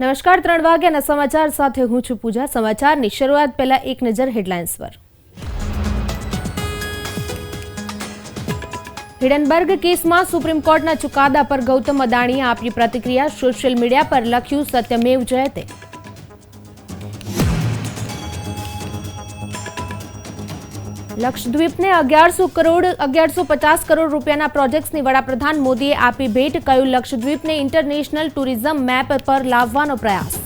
નમસ્કાર, ત્રણ વાગ્યાના સમાચાર સાથે હું છું પૂજા. સમાચારની શરૂઆત પહેલા એક નજર હેડલાઇન્સ પર. હિડનબર્ગ કેસમાં સુપ્રીમ કોર્ટના ચુકાદા પર ગૌતમ અદાણીએ આપી પ્રતિક્રિયા સોશિયલ મીડિયા પર લખ્યું, સત્યમેવ જયતે. લક્ષદ્વીપને અગિયારસો કરોડ, અગિયારસો પચાસ કરોડ રૂપિયાના પ્રોજેક્ટ્સની વડાપ્રધાન મોદીએ આપી ભેટ કહ્યું લક્ષદ્વીપને ઇન્ટરનેશનલ ટુરિઝમ મેપ પર લાવવાનો પ્રયાસ.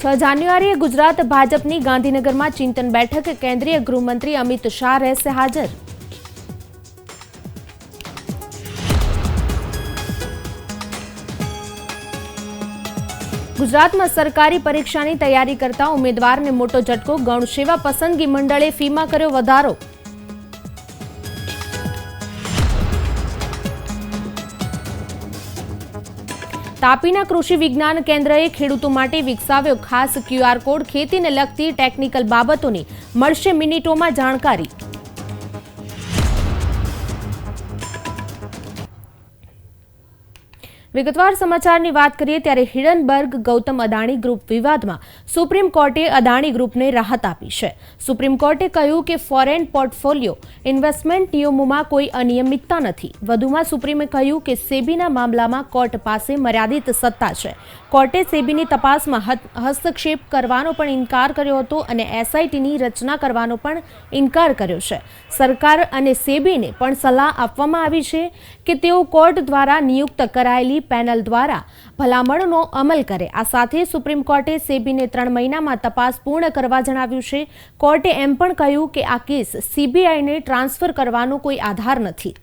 છ જાન્યુઆરીએ ગુજરાત ભાજપની ગાંધીનગરમાં ચિંતન બેઠક, કેન્દ્રીય ગૃહમંત્રી અમિત શાહ રહેશે હાજર. ગુજરાતમાં સરકારી પરીક્ષાની તૈયારી કરતા ઉમેદવારને મોટો ઝટકો ગણસેવા પસંદગી મંડળે ફીમાં કર્યો વધારો. તાપીના કૃષિ વિજ્ઞાન કેન્દ્રએ ખેડૂતો માટે વિકસાવ્યો ખાસ ક્યુઆર કોડ ખેતીને લગતી ટેકનિકલ બાબતોની મળશે મિનિટોમાં જાણકારી. વિગતવાર સમાચારની વાત કરીએ ત્યારે હિડનબર્ગ ગૌતમ અદાણી ગ્રુપ વિવાદમાં સુપ્રીમ કોર્ટે અદાણી ગ્રુપને રાહત આપી છે. સુપ્રીમ કોર્ટે કહ્યું કે ફોરેન પોર્ટફોલિયો ઇન્વેસ્ટમેન્ટ નિયમોમાં કોઈ અનિયમિતતા નથી. વધુમાં સુપ્રીમે કહ્યું કે સેબીના મામલામાં કોર્ટ પાસે મર્યાદિત સત્તા છે. કોર્ટે સેબીની તપાસમાં હસ્તક્ષેપ કરવાનો પણ ઇનકાર કર્યો હતો અને એસઆઈટીની રચના કરવાનો પણ ઇનકાર કર્યો છે. સરકાર અને સેબીને પણ સલાહ આપવામાં આવી છે કે તેઓ કોર્ટ દ્વારા નિયુક્ત કરાયેલી પેનલ દ્વારા ભલામણોનો અમલ કરે આ સાથે સુપ્રીમ કોર્ટે સેબીને ત્રણ મહિનામાં તપાસ પૂર્ણ કરવા જણાવ્યું છે કોર્ટે એમ પણ કહ્યું કે આ કેસ સીબીઆઈને ટ્રાન્સફર કરવાનો કોઈ આધાર નથી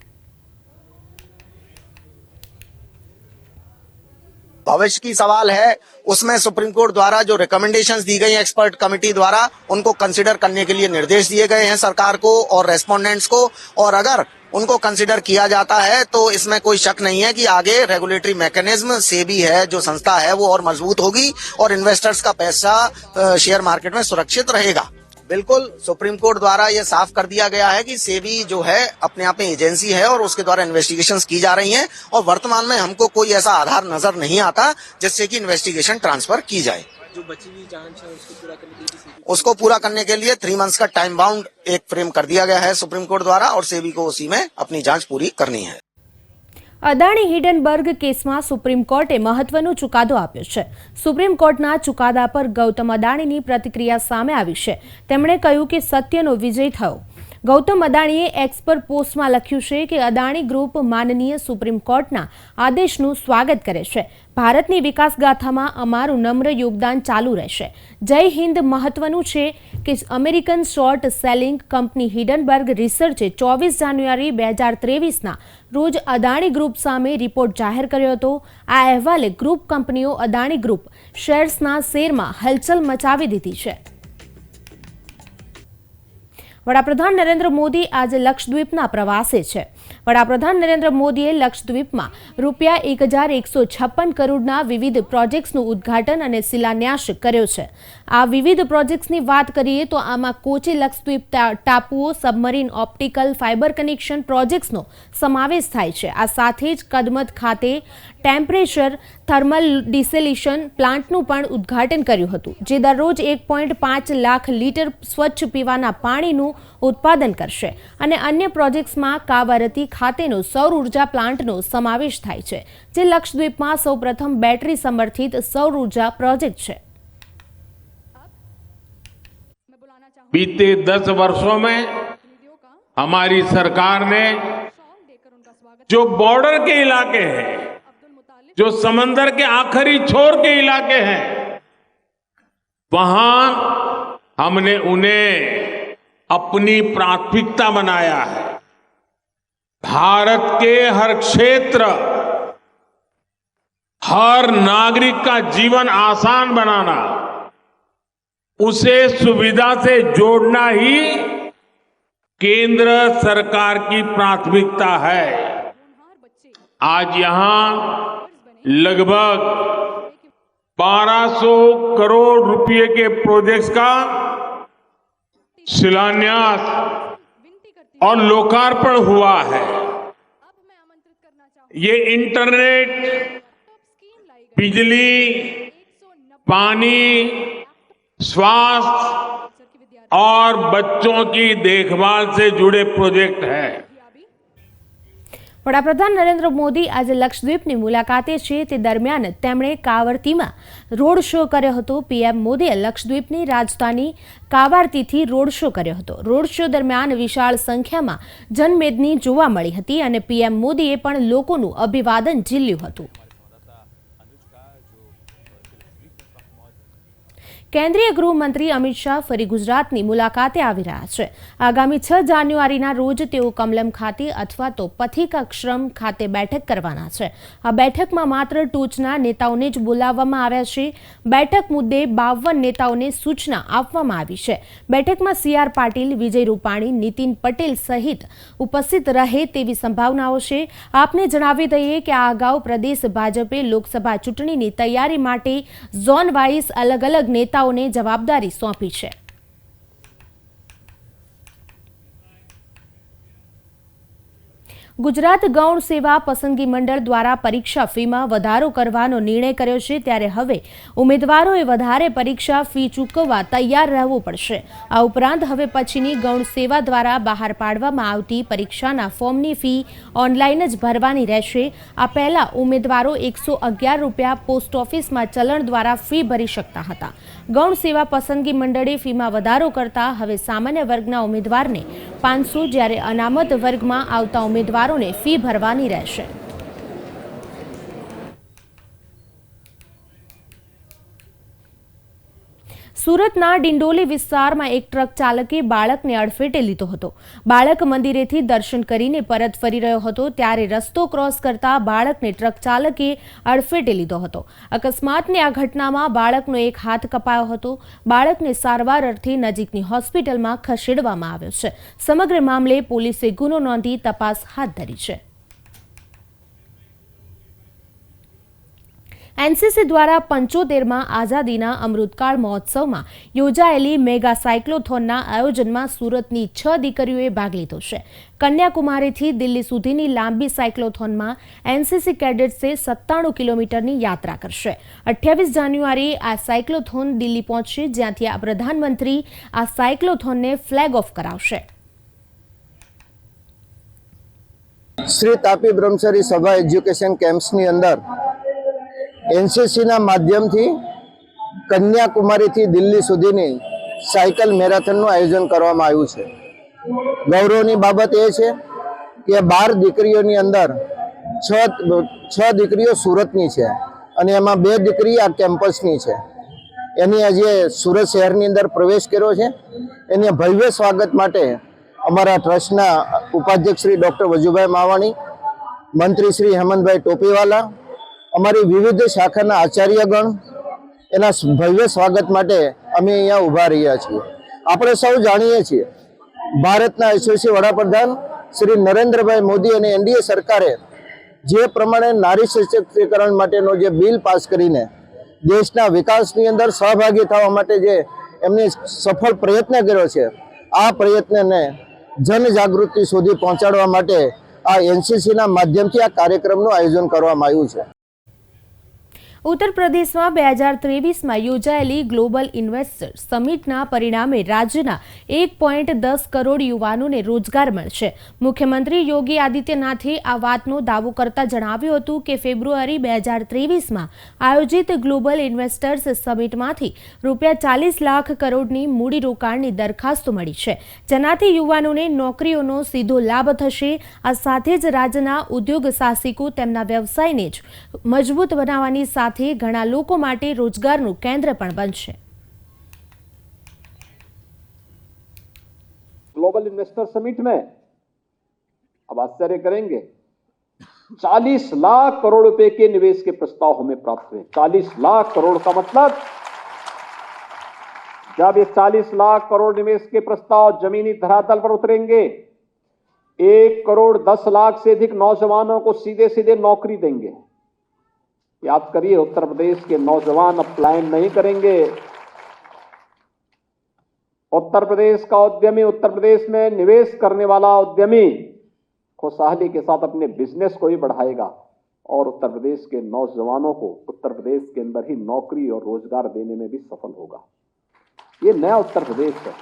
भविष्य की सवाल है उसमें सुप्रीम कोर्ट द्वारा जो रिकमेंडेशंस दी गई हैं एक्सपर्ट कमेटी द्वारा उनको कंसिडर करने के लिए निर्देश दिए गए हैं सरकार को और रेस्पोंडेंट्स को और अगर उनको कंसिडर किया जाता है तो इसमें कोई शक नहीं है कि आगे रेगुलेटरी मैकेनिज्म से भी है, जो संस्था है, वो और मज़बूत होगी और इन्वेस्टर्स का पैसा शेयर मार्केट में सुरक्षित रहेगा। बिल्कुल, सुप्रीम कोर्ट द्वारा ये साफ़ कर दिया गया है कि सेबी जो है, अपने आप में एजेंसी है और उसके द्वारा इन्वेस्टिगेशन की जा रही हैं और वर्तमान में हमको कोई ऐसा आधार नज़र नहीं आता जिससे कि इन्वेस्टिगेशन ट्रांसफ़र की जाए। जो बची हुई जांच है उसको पूरा करने के लिए किसी उसको पूरा करने के लिए थ्री मंथ्स का टाइम बाउंड एक फ्रेम कर दिया गया है सुप्रीम कोर्ट द्वारा और सेबी को उसी में अपनी जांच पूरी करनी है અદાણી હિડનબર્ગ કેસમાં સુપ્રીમ કોર્ટે મહત્વનો ચુકાદો આપ્યો છે સુપ્રીમ કોર્ટના ચુકાદા પર ગૌતમ અદાણીની પ્રતિક્રિયા સામે આવી છે તેમણે કહ્યું કે સત્યનો વિજય થયો ગૌતમ અદાણીએ એક્સ પોસ્ટમાં લખ્યું છે કે અદાણી ગ્રુપ માનનીય સુપ્રીમ કોર્ટના આદેશનું સ્વાગત કરે છે. ભારતની વિકાસગાથામાં અમારું નમ્ર યોગદાન ચાલુ રહેશે. જય હિન્દ મહત્વનું છે કે American short selling company Hindenburg રિસર્ચે ચોવીસ જાન્યુઆરી બે હજાર ત્રેવીસના રોજ અદાણી ગ્રુપ સામે રિપોર્ટ જાહેર કર્યો હતો. આ અહેવાલે ગ્રુપ કંપનીઓ અદાણી ગ્રુપ શેર્સના શેરમાં હલચલ મચાવી દીધી છે. વડાપ્રધાન નરેન્દ્ર મોદી આજે લક્ષદ્વીપના પ્રવાસે છે. વડાપ્રધાન નરેન્દ્ર મોદીએ લક્ષદ્વીપમાં રૂપિયા એક હજાર એકસો છપ્પન કરોડના વિવિધ પ્રોજેક્ટ્સનું ઉદ્ઘાટન અને શિલાન્યાસ કર્યો છે. આ વિવિધ પ્રોજેક્ટ્સની વાત કરીએ તો આમાં કોચે લક્ષદ્વીપ ટાપુઓ, સબમરીન ઓપ્ટિકલ ફાઇબર કનેક્શન પ્રોજેક્ટ્સનો સમાવેશ થાય છે. આ સાથે જ કદમત ખાતે ટેમ્પરેચર થર્મલ ડિસેલિશન પ્લાન્ટનું પણ ઉદ્ઘાટન કર્યું હતું જે દરરોજ એક પોઈન્ટ પાંચ લાખ લીટર સ્વચ્છ પીવાના પાણીનું ઉત્પાદન કરશે અને અન્ય પ્રોજેક્ટ્સમાં કાવારતી ખાતેનો સૌર ઉર્જા પ્લાન્ટનો સમાવેશ થાય છે જે લક્ષદ્વીપમાં સૌપ્રથમ બેટરી સમર્થિત સૌર ઉર્જા પ્રોજેક્ટ છે बीते दस वर्षों में हमारी सरकार ने जो बॉर्डर के इलाके हैं जो समंदर के आखिरी छोर के इलाके हैं, वहाँ हमने उन्हें अपनी प्राथमिकता बनाया है। भारत के हर क्षेत्र, हर नागरिक का जीवन आसान बनाना, उसे सुविधा से जोड़ना ही केंद्र सरकार की प्राथमिकता है। आज यहाँ लगभग 1200 करोड़ रुपए के प्रोजेक्ट्स का शिलान्यास और लोकार्पण हुआ है। ये इंटरनेट बिजली, पानी, स्वास्थ्य और बच्चों की देखभाल से जुड़े प्रोजेक्ट हैं। વડાપ્રધાન નરેન્દ્ર મોદી આજે લક્ષદ્વીપની મુલાકાતે છે. તે દરમિયાન તેમણે કાવરતીમાં રોડ શો કર્યો હતો. પીએમ મોદીએ લક્ષદ્વીપની રાજધાની કાવારતીથી રોડ શો કર્યો હતો. રોડ શો દરમિયાન વિશાળ સંખ્યામાં જનમેદની જોવા મળી હતી અને પીએમ મોદીએ પણ લોકોનું અભિવાદન ઝીલ્યું હતું. કેન્દ્રીય ગૃહમંત્રી અમિત શાહ ફરી ગુજરાતની મુલાકાતે આવી રહ્યા છે. આગામી છ જાન્યુઆરીના રોજ તેઓ કમલમ ખાતે અથવા તો પથિક અક્ષરમ ખાતે બેઠક કરવાના છે. આ બેઠકમાં માત્ર ટોચના નેતાઓને જ બોલાવવામાં આવ્યા છે. બેઠક મુદ્દે બાવન નેતાઓને સૂચના આપવામાં આવી છે. બેઠકમાં સી આર પાટીલ, વિજય રૂપાણી, નીતિન પટેલ સહિત ઉપસ્થિત રહે તેવી સંભાવનાઓ છે. આપને જણાવી દઈએ કે આ અગાઉ પ્રદેશ ભાજપે લોકસભા ચૂંટણીની તૈયારી માટે ઝોન વાઇઝ અલગ અલગ નેતાઓને જવાબદારી સોંપી છે. ગુજરાત ગૌણ સેવા પસંદગી મંડળ દ્વારા પરીક્ષા ફીમાં વધારો કરવાનો નિર્ણય કર્યો છે, ત્યારે હવે ઉમેદવારોએ વધારે પરીક્ષા ફી ચૂકવવા તૈયાર રહેવું પડશે. આ ઉપરાંત હવે પછીની ગૌણ સેવા દ્વારા બહાર પાડવામાં આવતી પરીક્ષાના ફોર્મની ફી ઓનલાઈન જ ભરવાની રહેશે. આ પહેલા ઉમેદવારો એકસો અગિયાર રૂપિયા પોસ્ટ ઓફિસમાં ચલણ દ્વારા ફી ભરી શકતા હતા. ગૌણ સેવા પસંદગી મંડળે ફીમાં વધારો કરતા હવે સામાન્ય વર્ગના ઉમેદવારને પાંચસો જ્યારે અનામત વર્ગમાં આવતા ઉમેદવારોને ફી ભરવાની રહેશે. સુરતના ડિંડોલી વિસ્તારમાં એક ટ્રક ચાલકે બાળકને અડફેટે લીધો હતો. બાળક મંદિરેથી દર્શન કરીને પરત ફરી રહ્યો હતો, ત્યારે રસ્તો ક્રોસ કરતા બાળકને ટ્રક ચાલકે અડફેટે લીધો હતો. અકસ્માતની આ ઘટનામાં બાળકનો એક હાથ કપાયો હતો. બાળકને સારવાર અર્થે નજીકની હોસ્પિટલમાં ખસેડવામાં આવ્યો છે. સમગ્ર મામલે પોલીસે ગુનો નોંધી તપાસ હાથ ધરી છે. એનસીસી દ્વારા પંચોતેરમાં આઝાદીના અમૃતકાળ મહોત્સવમાં યોજાયેલી મેગા સાયક્લોથોનના આયોજનમાં સુરતની છ દીકરીઓએ ભાગ લીધો છે. કન્યાકુમારીથી દિલ્હી સુધીની લાંબી સાયક્લોથોનમાં એનસીસી કેડેટ્સે સત્તાણું કિલોમીટરની યાત્રા કરશે. અઠ્યાવીસ જાન્યુઆરી આ સાયક્લોથોન દિલ્હી પહોંચશે, જ્યાંથી આ પ્રધાનમંત્રી આ સાયક્લોથોનને ફ્લેગ ઓફ કરાવશે. શ્રી તાપી બ્રહ્મચારી સભા એજ્યુકેશન કેમ્પ્સની અંદર એનસીસીના માધ્યમથી કન્યાકુમારીથી દિલ્હી સુધીની સાયકલ મેરેથોનનું આયોજન કરવામાં આવ્યું છે. ગૌરવની બાબત એ છે કે બાર દીકરીઓની અંદર છ છ દીકરીઓ સુરતની છે અને એમાં બે દીકરી આ કેમ્પસની છે. એની આજે સુરત શહેરની અંદર પ્રવેશ કર્યો છે. એને ભવ્ય સ્વાગત માટે અમારા ટ્રસ્ટના ઉપાધ્યક્ષ શ્રી ડૉક્ટર વજુભાઈ માવાણી, મંત્રી શ્રી હેમંતભાઈ ટોપીવાલા અમારી વિવિધ શાખાના આચાર્યગણ એના ભવ્ય સ્વાગત માટે અમે અહીંયા ઊભા રહ્યા છીએ. આપણે સૌ જાણીએ છીએ, ભારતના યશસ્વી વડાપ્રધાન શ્રી નરેન્દ્રભાઈ મોદી અને એનડીએ સરકારે જે પ્રમાણે નારી સશક્તિકરણ માટેનો જે બિલ પાસ કરીને દેશના વિકાસની અંદર સહભાગી થવા માટે જે એમને સફળ પ્રયત્ન કર્યો છે, આ પ્રયત્નને જનજાગૃતિ સુધી પહોંચાડવા માટે આ એનસીસીના માધ્યમથી આ કાર્યક્રમનું આયોજન કરવામાં આવ્યું છે. ઉત્તર પ્રદેશમાં બે હજાર ત્રેવીસમાં યોજાયેલી ગ્લોબલ ઇન્વેસ્ટર સમિટના પરિણામે રાજ્યના એક પોઈન્ટ દસ કરોડ યુવાનોને રોજગાર મળશે. મુખ્યમંત્રી યોગી આદિત્યનાથે આ વાતનો દાવો કરતા જણાવ્યું હતું કે ફેબ્રુઆરી બે હજાર ત્રેવીસમાં આયોજિત ગ્લોબલ ઇન્વેસ્ટર્સ સમિટમાંથી રૂપિયા ચાલીસ લાખ કરોડની મૂડીરોકાણની દરખાસ્તો મળી છે. જેનાથી યુવાનોને નોકરીઓનો સીધો લાભ થશે. આ સાથે જ રાજ્યના ઉદ્યોગ સાહસિકો તેમના વ્યવસાયને જ મજબૂત બનાવવાની સાથે ઘણા લોકો માટે રોજગારનું કેન્દ્ર પણ બનશે ग्लोबल इन्वेस्टर समिट में अब आश्चर्य करेंगे 40 लाख करोड़ रुपए के निवेश के प्रस्ताव हमें प्राप्त हुए 40 लाख करोड़ का मतलब जब ये 40 लाख करोड़ निवेश के प्रस्ताव जमीनी धरातल पर उतरेंगे एक करोड़ दस लाख से अधिक नौजवानों को सीधे सीधे नौकरी देंगे याद करिए उत्तर प्रदेश के नौजवान अब प्लान नहीं करेंगे उत्तर प्रदेश का उद्यमी उत्तर प्रदेश में निवेश करने वाला उद्यमी खुशहाली के साथ अपने बिजनेस को भी बढ़ाएगा और उत्तर प्रदेश के नौजवानों को उत्तर प्रदेश के अंदर ही नौकरी और रोजगार देने में भी सफल होगा ये नया उत्तर प्रदेश है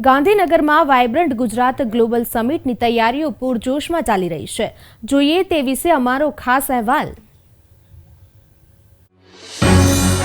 ગાંધીનગરમાં વાઇબ્રન્ટ ગુજરાત ગ્લોબલ સમિટની તૈયારીઓ પૂરજોશમાં ચાલી રહી છે જોઈએ તે વિશે અમારો ખાસ અહેવાલ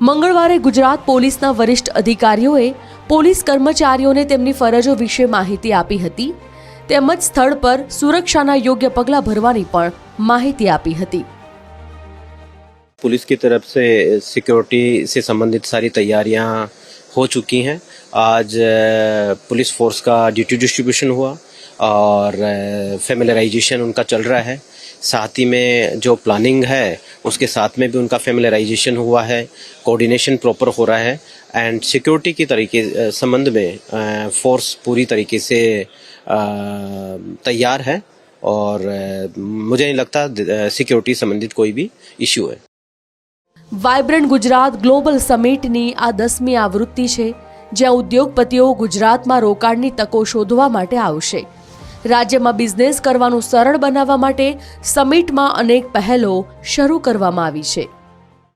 મંગળવારે ગુજરાત પોલીસના વરિષ્ઠ અધિકારીઓએ પોલીસ કર્મચારીઓને તેમની ફરજો વિશે માહિતી આપી હતી તેમજ સ્થળ પર સુરક્ષાના યોગ્ય પગલાં ભરવાની પણ માહિતી આપી હતી पुलिस की तरफ से सिक्योरिटी से संबंधित सारी तैयारियां हो चुकी हैं आज अ, पुलिस फोर्स का ड्यूटी डिस्ट्रीब्यूशन हुआ और फेमिलराइजेशन उनका चल रहा है साथ ही में जो प्लानिंग है उसके साथ में भी उनका फेमिलराइजेशन हुआ है कोऑर्डिनेशन प्रॉपर हो रहा है एंड सिक्योरिटी की तरीके अ, संबंध में अ, फोर्स पूरी तरीके से अ, तैयार है और अ, मुझे नहीं लगता सिक्योरिटी संबंधित कोई भी इश्यू है વાઇબ્રન્ટ ગુજરાત ગ્લોબલ સમિટની આ દસમી આવૃત્તિ છે જ્યાં ઉદ્યોગપતિઓ ગુજરાતમાં રોકાણની તકો શોધવા માટે આવશે રાજ્યમાં બિઝનેસ કરવાનું સરળ બનાવવા માટે સમિટમાં અનેક પહેલો શરૂ કરવામાં આવી છે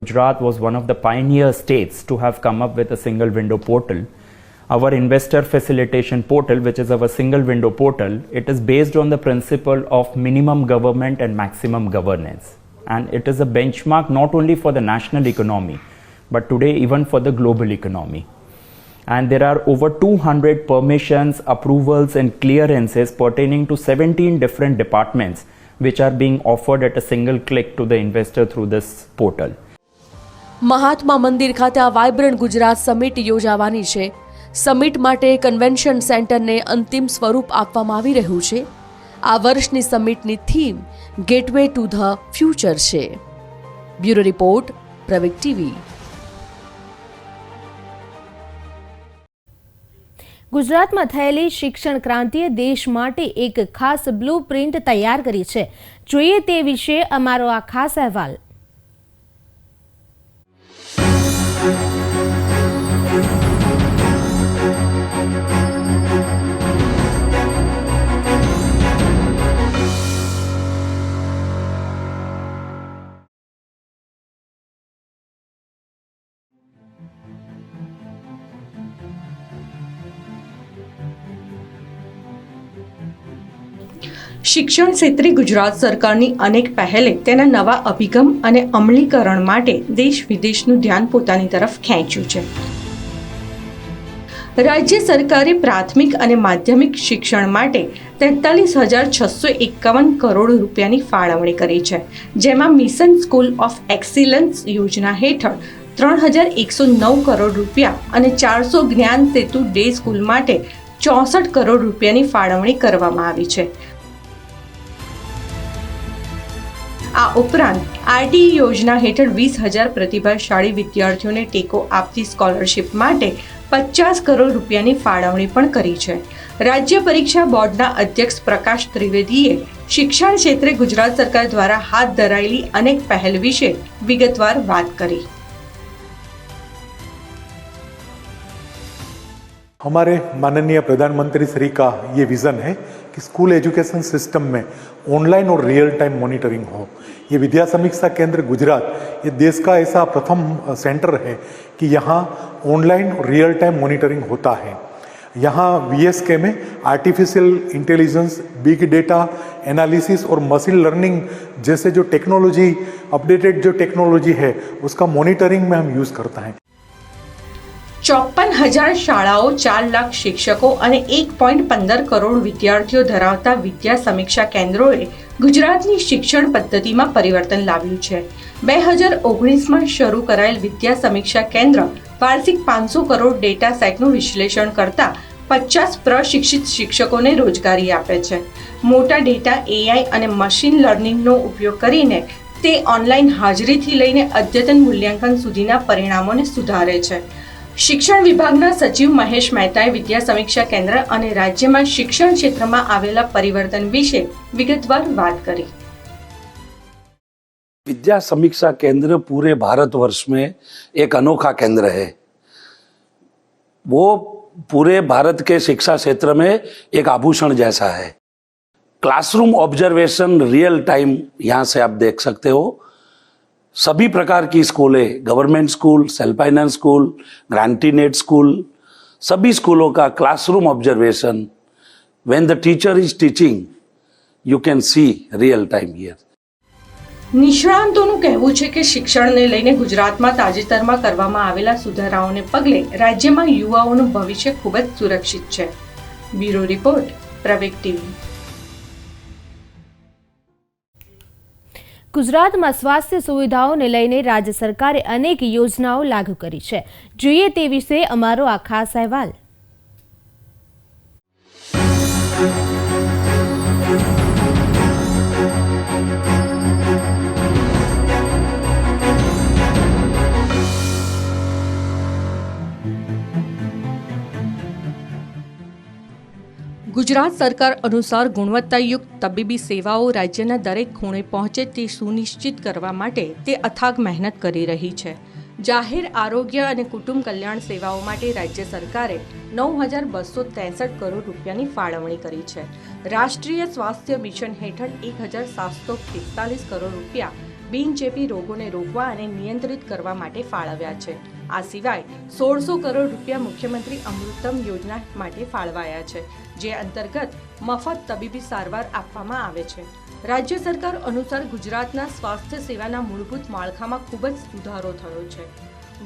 Gujarat was one of the pioneer states to have come up with a single window portal. Our investor facilitation portal, which is our single window portal, it is based on the principle of minimum government and maximum governance. And it is a benchmark not only for the national economy, but today even for the global economy. And there are over 200 permissions, approvals, and clearances pertaining to 17 different departments, which are being offered at a single click to the investor through this portal. Mahatma Mandir ખાતે આ vibrant Gujarat summit યોજાવાની છે summit માટે convention સેન્ટરને અંતિમ સ્વરૂપ આપવામાં આવી રહ્યું છે આ વર્ષની સમિટની theme gateway to the future છે બ્યુરો રિપોર્ટ પ્રવિક ટીવી ગુજરાતમાં થયેલી શિક્ષણ ક્રાંતિએ દેશ માટે એક ખાસ બ્લુ પ્રિન્ટ તૈયાર કરી છે. જોઈએ તે વિશે અમારો આ ખાસ અહેવાલ. શિક્ષણ ક્ષેત્રે ગુજરાત સરકારની અનેક પહેલે તેના નવા અભિગમ અને અમલીકરણ માટે દેશ વિદેશનું ધ્યાન પોતાની તરફ ખેંચ્યું છે. રાજ્ય સરકારે પ્રાથમિક અને માધ્યમિક શિક્ષણ માટે તેતાલીસ હજાર છસો એકાવન કરોડ રૂપિયાની ફાળવણી કરી છે, જેમાં મિશન સ્કૂલ ઓફ એક્સિલન્સ યોજના હેઠળ ત્રણ હજાર એકસો નવ કરોડ રૂપિયા અને ચારસો જ્ઞાન સેતુ ડે સ્કૂલ માટે ચોસઠ કરોડ રૂપિયાની ફાળવણી કરવામાં આવી છે. આ ઉપરાંત આરટીઈ યોજના હેઠળ વીસ હજાર પ્રતિભાશાળી વિદ્યાર્થીઓને ટેકો આપતી સ્કોલરશિપ માટે પચાસ કરોડ રૂપિયાની ફાળવણી પણ કરી છે રાજ્ય પરીક્ષા બોર્ડના અધ્યક્ષ પ્રકાશ ત્રિવેદીએ શિક્ષણ ક્ષેત્રે ગુજરાત સરકાર દ્વારા હાથ ધરાયેલી અનેક પહેલ વિશે વિગતવાર વાત કરી हमारे माननीय प्रधानमंत्री श्री का ये विज़न है कि स्कूल एजुकेशन सिस्टम में ऑनलाइन और रियल टाइम मॉनिटरिंग हो। ये विद्या समीक्षा केंद्र गुजरात, ये देश का ऐसा प्रथम सेंटर है कि यहाँ ऑनलाइन और रियल टाइम मॉनिटरिंग होता है। यहाँ वी में artificial intelligence big data analysis और मशीन लर्निंग जैसे जो टेक्नोलॉजी अपडेटेड जो टेक्नोलॉजी है, उसका मॉनिटरिंग में हम यूज़ करता है। ચોપન હજાર શાળાઓ, ચાર લાખ શિક્ષકો અને એક પોઈન્ટ પંદર કરોડ વિદ્યાર્થીઓ ધરાવતા વિદ્યા સમીક્ષા કેન્દ્રોએ ગુજરાતની શિક્ષણ પદ્ધતિમાં પરિવર્તન લાવ્યું છે. બે હજાર ઓગણીસમાં શરૂ કરાયેલ વિદ્યા સમીક્ષા કેન્દ્ર વાર્ષિક પાંચસો કરોડ ડેટા સેટનું વિશ્લેષણ કરતા પચાસ પ્રશિક્ષિત શિક્ષકોને રોજગારી આપે છે. મોટા ડેટા એઆઈ અને મશીન લર્નિંગનો ઉપયોગ કરીને તે ઓનલાઈન હાજરીથી લઈને અદ્યતન મૂલ્યાંકન સુધીના પરિણામોને સુધારે છે. શિક્ષણ વિભાગના સચિવ મહેશ મહેતાએ વિદ્યા સમીક્ષા કેન્દ્ર અને રાજ્યમાં શિક્ષણ ક્ષેત્રમાં આવેલા પરિવર્તન વિશે વિગતવાર વાત કરી विद्या समीक्षा केंद्र पूरे भारतवर्ष में एक अनोखा केंद्र है वो पूरे भारत के शिक्षा क्षेत्र में एक आभूषण जैसा है क्लासरूम ऑब्जर्वेशन रियल टाइम यहाँ से आप देख सकते हो सभी प्रकार की स्कूलें government school self finance school grant in aid school सभी स्कूलों का classroom observation when the teacher is teaching you can see real time here નિષ્ણાંતોનું કહેવું છે કે શિક્ષણને લઈને ગુજરાતમાં તાજેતરમાં કરવામાં આવેલા સુધારાઓને પગલે રાજ્યમાં યુવાઓનું ભવિષ્ય ખૂબ જ સુરક્ષિત છે બ્યુરો રિપોર્ટ પ્રવેગ ટીવી ગુજરાતમાં સ્વાસ્થ્ય સુવિધાઓને લઈને રાજ્ય સરકારે અનેક યોજનાઓ લાગુ કરી છે. જોઈએ તે વિશે અમારો આ ખાસ અહેવાલ. ગુજરાત સરકાર અનુસાર ગુણવત્તાયુક્ત તબીબી સેવાઓ રાજ્યના દરેક ખૂણે પહોંચે તે સુનિશ્ચિત કરવા માટે તે અથાગ મહેનત કરી રહી છે. જાહેર આરોગ્ય અને કુટુંબ કલ્યાણ સેવાઓ માટે રાજ્ય સરકારે નવ હજાર બસો ત્રેસઠ કરોડ રૂપિયાની ફાળવણી કરી છે. રાષ્ટ્રીય સ્વાસ્થ્ય મિશન હેઠળ એક હજાર સાતસો પિસ્તાલીસ કરોડ રૂપિયા બિનચેપી રોગોને રોકવા અને નિયંત્રિત કરવા માટે ફાળવ્યા છે. આ સિવાય સોળસો કરોડ રૂપિયા મુખ્યમંત્રી અમૃતમ યોજના માટે ફાળવાયા છે, જે અંતર્ગત મફત તબીબી સારવાર આપવામાં આવે છે. રાજ્ય સરકાર અનુસાર ગુજરાતના સ્વાસ્થ્ય સેવાના મૂળભૂત માળખામાં ખૂબ જ સુધારો થયો છે.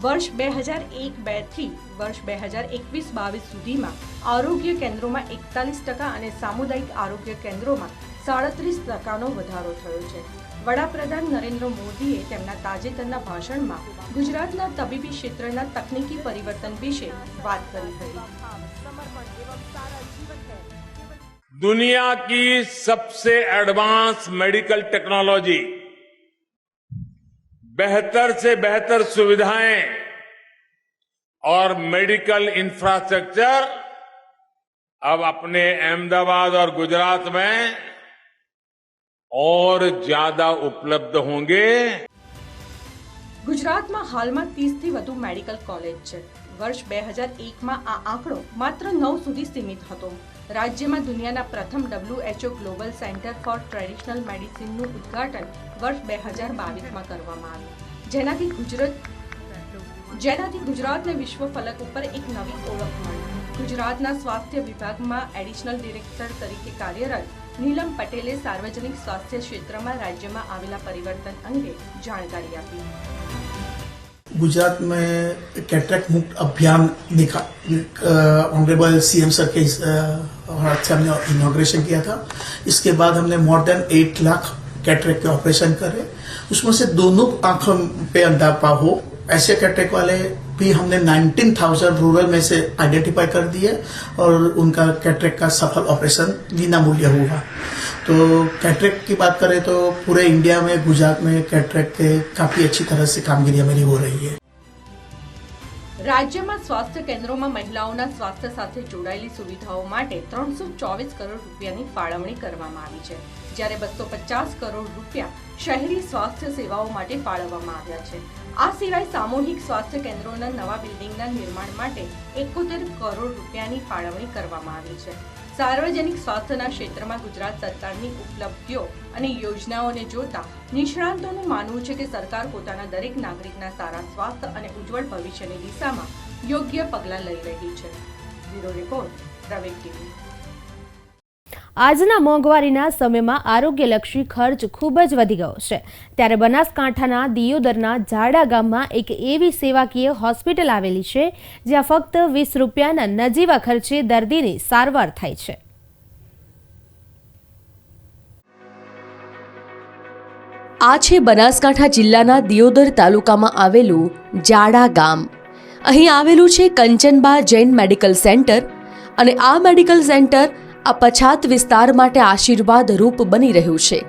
વર્ષ બે હજાર એક બેથી વર્ષ બે હજાર એકવીસ બાવીસ સુધીમાં આરોગ્ય કેન્દ્રોમાં એકતાલીસ ટકા અને સામુદાયિક આરોગ્ય કેન્દ્રોમાં સાડત્રીસ ટકાનો વધારો થયો છે. વડાપ્રધાન નરેન્દ્ર મોદીએ તેમના તાજેતરના ભાષણમાં ગુજરાતના તબીબી ક્ષેત્રના તકનીકી પરિવર્તન વિશે વાત કરી હતી दुनिया की सबसे एडवांस मेडिकल टेक्नोलॉजी बेहतर से बेहतर सुविधाएं और मेडिकल इंफ्रास्ट्रक्चर अब अपने अहमदाबाद और गुजरात में और ज्यादा उपलब्ध होंगे ગુજરાતમાં હાલમાં ત્રીસથી વધુ મેડિકલ કોલેજ છે વર્ષ બે હજાર એકમાં આ આંકડો માત્ર નવ સુધી સીમિત હતો રાજ્યમાં દુનિયાના પ્રથમ WHO global centre for traditional મેડિસિનનું ઉદ્ઘાટન વર્ષ બે હજાર બાવીસમાં કરવામાં આવ્યું જેનાથી ગુજરાત જેનાથી ગુજરાતને વિશ્વ ફલક ઉપર એક નવી ઓળખ મળી ગુજરાતના સ્વાસ્થ્ય વિભાગમાં એડિશનલ ડિરેક્ટર તરીકે કાર્યરત નીલમ પટેલે સાર્વજનિક સ્વાસ્થ્ય ક્ષેત્રમાં રાજ્યમાં આવેલા પરિવર્તન અંગે જાણકારી આપી गुजरात में कैटरेक्ट मुक्त अभियान निका ऑनरेबल सीएम सर के अ, हाथ से हमने इनॉग्रेशन किया था इसके बाद हमने more than eight lakh cataract के ऑपरेशन करे उसमें से दोनों आंखों पे अंधापा हो ऐसे कैटरेक्ट वाले भी हमने 19,000 रूरल में से आइडेंटिफाई कर दिए और उनका कैटरेक्ट का सफल ऑपरेशन बिना मूल्य हुआ तो कैटरेक्ट की बात करें तो पूरे इंडिया में गुजरात में कैटरेक्ट के काफी अच्छी तरह से कामगिरी हमारी हो रही है રાજ્યમાં સ્વાસ્થ્ય કેન્દ્રોમાં મહિલાઓના સ્વાસ્થ્ય સાથે જોડાયેલી સુવિધાઓ માટે ત્રણસો ચોવીસ કરોડ રૂપિયાની ફાળવણી કરવામાં આવી છે જ્યારે બસો પચાસ કરોડ રૂપિયા શહેરી સ્વાસ્થ્ય સેવાઓ માટે ફાળવવામાં આવ્યા છે આ સિવાય સામૂહિક સ્વાસ્થ્ય કેન્દ્રોના નવા બિલ્ડિંગના નિર્માણ માટે એકોતેર કરોડ રૂપિયાની ફાળવણી કરવામાં આવી છે. સાર્વજનિક સ્વાસ્થ્યના ક્ષેત્રમાં ગુજરાત સરકારની ઉપલબ્ધિઓ અને યોજનાઓને જોતા નિષ્ણાંતોનું માનવું છે કે સરકાર પોતાના દરેક નાગરિકના સારા સ્વાસ્થ્ય અને ઉજ્જવળ ભવિષ્યની દિશામાં યોગ્ય પગલાં લઈ રહી છે. Bureau report Pravek TV. આજના મોંઘવારીના સમયમાં આરોગ્યલક્ષી ખર્ચ ખૂબ જ વધી ગયો છે. ત્યારે બનાસકાંઠાના દિયોદરના ઝાડા ગામમાં એક એવી સેવાકીય હોસ્પિટલ આવેલી છે, જ્યાં ફક્ત વીસ રૂપિયાના નજીવા ખર્ચે દર્દીની સારવાર થાય છે. આ છે બનાસકાંઠા જિલ્લાના દિયોદર તાલુકામાં આવેલું જાડા ગામ. અહીં આવેલું છે કંચનબા જૈન મેડિકલ સેન્ટર અને આ મેડિકલ સેન્ટર આ પછાત વિસ્તાર માટે આશીર્વાદ રૂપ બની રહ્યું છે.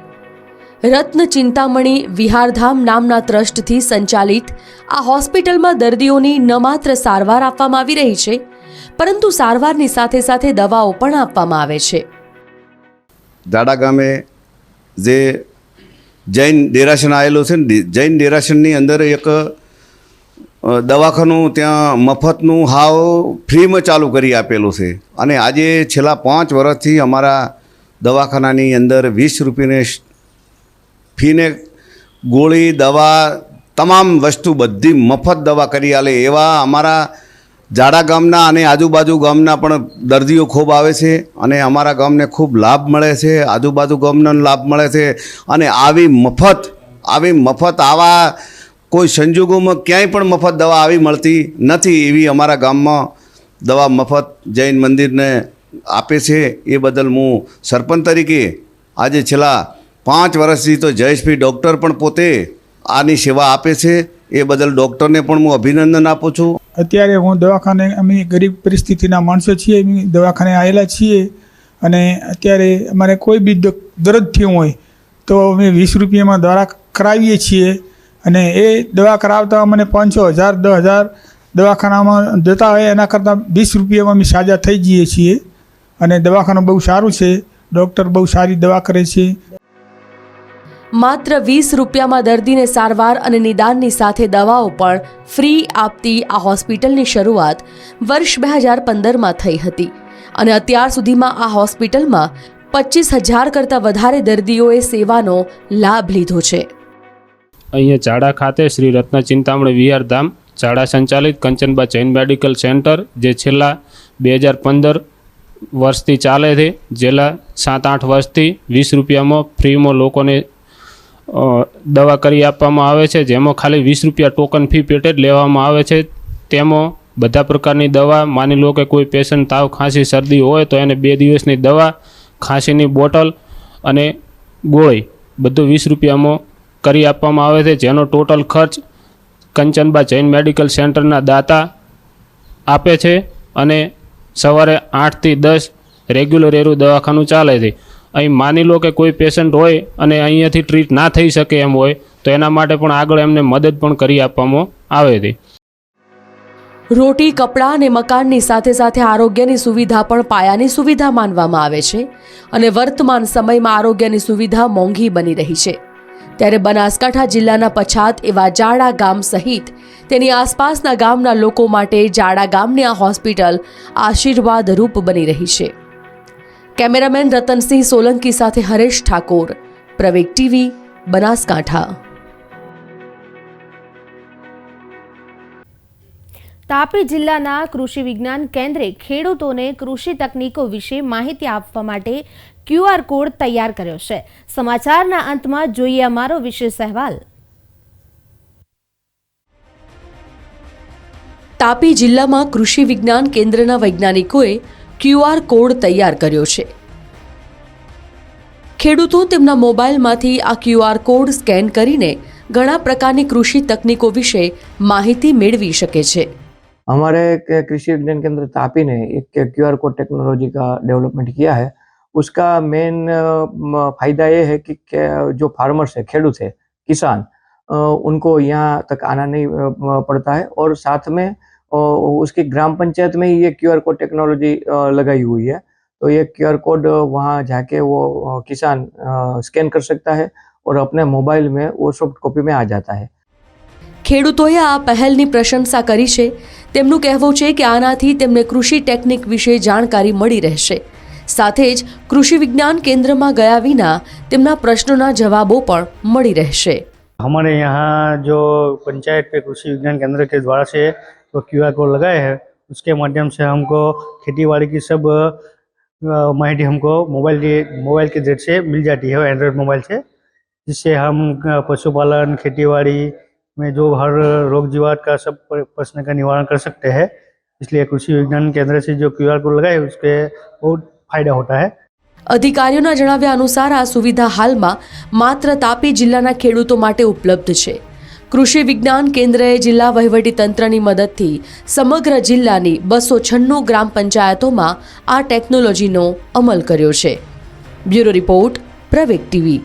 રત્ન ચિંતામણી વિહારધામ નામના ટ્રસ્ટથી સંચાલિત આ હોસ્પિટલમાં દર્દીઓની ન માત્ર સારવાર આપવામાં આવી રહી છે, પરંતુ સારવારની સાથે સાથે દવાઓ પણ આપવામાં આવે છે. દાડા ગામે જે જૈન ડેરાશન આવેલું છે ને, જૈન ડેરાશનની અંદર એક દવાખાનું ત્યાં મફતનું હાવ ફ્રીમાં ચાલુ કરી આપેલું છે. અને આજે છેલ્લા પાંચ વર્ષથી અમારા દવાખાનાની અંદર વીસ રૂપિયાને ફીને ગોળી, દવા, તમામ વસ્તુ બધી મફત દવા કરી આલે એવા અમારા જાડા ગામના અને આજુબાજુ ગામના પણ દર્દીઓ ખૂબ આવે છે અને અમારા ગામને ખૂબ લાભ મળે છે, આજુબાજુ ગામને લાભ મળે છે અને આવી મફત આવી મફત આવા કોઈ સંજોગોમાં ક્યાંય પણ મફત દવા આવી મળતી નથી એવી અમારા ગામમાં દવા મફત જૈન મંદિરને આપે છે. એ બદલ હું સરપંચ તરીકે આજે છેલ્લા પાંચ વર્ષથી તો જયેશભાઈ ડૉક્ટર પણ પોતે આની સેવા આપે છે. એ બદલ ડૉક્ટરને પણ હું અભિનંદન આપું છું. અત્યારે હું દવાખાને, અમે ગરીબ પરિસ્થિતિના માણસો છીએ, અમે દવાખાને આવેલા છીએ અને અત્યારે અમારે કોઈ બી દ- દર્દ થયું હોય તો અમે વીસ રૂપિયામાં દવા કરાવીએ છીએ. અને એ દવા કરાવતા મને પાંચસો હજાર, દસ હજાર દવાખાનામાં જતા હોય, એના કરતાં વીસ રૂપિયામાં અમે સાજા થઈ જઈએ છીએ. અને દવાખાનું બહુ સારું છે. ડૉક્ટર બહુ સારી દવા કરે છે. માત્ર વીસ રૂપિયામાં દર્દીને સારવાર અને નિદાનની સાથે દવાઓ પણ ફ્રી આપતી આ હોસ્પિટલની શરૂઆત વર્ષ બે હજાર પંદરમાં થઈ હતી. અને અત્યાર સુધીમાં આ હોસ્પિટલમાં પચીસ હજાર કરતાં વધારે દર્દીઓએ સેવાનો લાભ લીધો છે. અહીંયા ઝાડા ખાતે શ્રી રત્ન ચિંતામણી વિહારધામ ઝાડા સંચાલિત કંચનબા જૈન મેડિકલ સેન્ટર, જે છેલ્લા બે હજાર પંદર વર્ષથી ચાલે છે. જેલા સાત આઠ વર્ષથી વીસ રૂપિયામાં ફ્રીમાં લોકોને દવા કરી આપવામાં આવે છે. જેમાં ખાલી વીસ રૂપિયા ટોકન ફી પેટે જ લેવામાં આવે છે. તેમાં બધા પ્રકારની દવા, માની લો કે કોઈ પેશન્ટ તાવ, ખાંસી, શરદી હોય તો એને બે દિવસની દવા, ખાંસીની બોટલ અને ગોળી, બધું વીસ રૂપિયામાં કરી આપવામાં આવે છે, જેનો ટોટલ ખર્ચ કંચનબા જૈન મેડિકલ સેન્ટરના દાતા આપે છે અને સવારે આઠથી દસ રેગ્યુલર એરું દવાખાનું ચાલે છે. અહીં માની લો કે કોઈ પેશન્ટ હોય અને અહીંયાથી ટ્રીટ ના થઈ શકે એમ હોય, તો એના માટે પણ આગળ એમને મદદ પણ કરી આપવામાં આવે છે. રોટી, કપડાં અને મકાનની સાથે સાથે આરોગ્યની સુવિધા પણ પાયાની સુવિધા માનવામાં આવે છે અને વર્તમાન સમયમાં આરોગ્યની સુવિધા મોંઘી બની રહી છે. ત્યારે બનાસકાંઠા જિલ્લાના પછાત એવા જાડા ગામ સહિત તેની આસપાસના ગામના લોકો માટે જાડા ગામની આ હોસ્પિટલ આશીર્વાદરૂપ બની રહી છે. કેમેરામેન રતનસિંહ સોલંકી સાથે હરેશ ઠાકોર, પ્રવેગ ટીવી, બનાસકાંઠા. તાપી જિલ્લાના કૃષિ વિજ્ઞાન કેન્દ્રે ખેડૂતોને કૃષિ તકનીકો વિશે માહિતી આપવા માટે ક્યુઆર કોડ તૈયાર કર્યો છે સમાચારના અંતમાં જોઈએ અમારો વિશેષ અહેવાલ તાપી જિલ્લામાં કૃષિ વિજ્ઞાન કેન્દ્રના વૈજ્ઞાનિકોએ ક્યુઆર કોડ તૈયાર કર્યો છે ખેડૂતો તેમના મોબાઈલમાંથી આ ક્યુઆર કોડ સ્કેન કરીને ઘણા પ્રકારની કૃષિ તકનીકો વિશે માહિતી મેળવી શકે છે हमारे क- कृषि विज्ञान केंद्र तापी ने एक क्यूआर कोड टेक्नोलॉजी का डेवलपमेंट किया है उसका मेन फायदा ये है कि क्या- जो फार्मर्स है खेडूत है किसान अ, उनको यहाँ तक आना नहीं अ, पड़ता है और साथ में अ, उसकी ग्राम पंचायत में ही ये क्यूआर कोड टेक्नोलॉजी अ, लगाई हुई है तो ये क्यूआर कोड वहाँ जाके वो अ, किसान स्कैन कर सकता है और अपने मोबाइल में वो सॉफ्ट कॉपी में आ जाता है ખેડૂતોએ આ પહેલની પ્રશંસા કરી છે તેમનું કહેવું છે કે આનાથી તેમને કૃષિ ટેકનિક વિશે જાણકારી મળી રહેશે સાથે જ કૃષિ વિજ્ઞાન કેન્દ્રમાં ગયા વિના તેમના પ્રશ્નોના જવાબો પણ મળી રહેશે हमारे यहाँ जो पंचायत पे कृषि विज्ञान केंद्र के द्वारा से जो क्यू आर कोड लगाए हैं उसके माध्यम से हमको खेती बाड़ी की सब अ, माहिती हमको मोबाइल के मोबाइल के जरिए से मिल जाती है एंड्रॉयड मोबाइल से जिससे हम अ, पशुपालन खेती बाड़ी में जो हर रोग जीवात का सब पर- प्रश्न का निवारण कर सकते हैं इसलिए कृषि विज्ञान केंद्र से जो क्यू आर कोड लगाए उसके बहुत फायदा होता है અધિકારીઓના જણાવ્યા અનુસાર આ સુવિધા હાલમાં માત્ર તાપી જિલ્લાના ખેડૂતો માટે ઉપલબ્ધ છે કૃષિ વિજ્ઞાન કેન્દ્રએ જિલ્લા વહીવટીતંત્રની મદદથી સમગ્ર જિલ્લાની બસો છન્નું ગ્રામ પંચાયતોમાં આ ટેકનોલોજીનો અમલ કર્યો છે બ્યુરો રિપોર્ટ પ્રવેગ ટીવી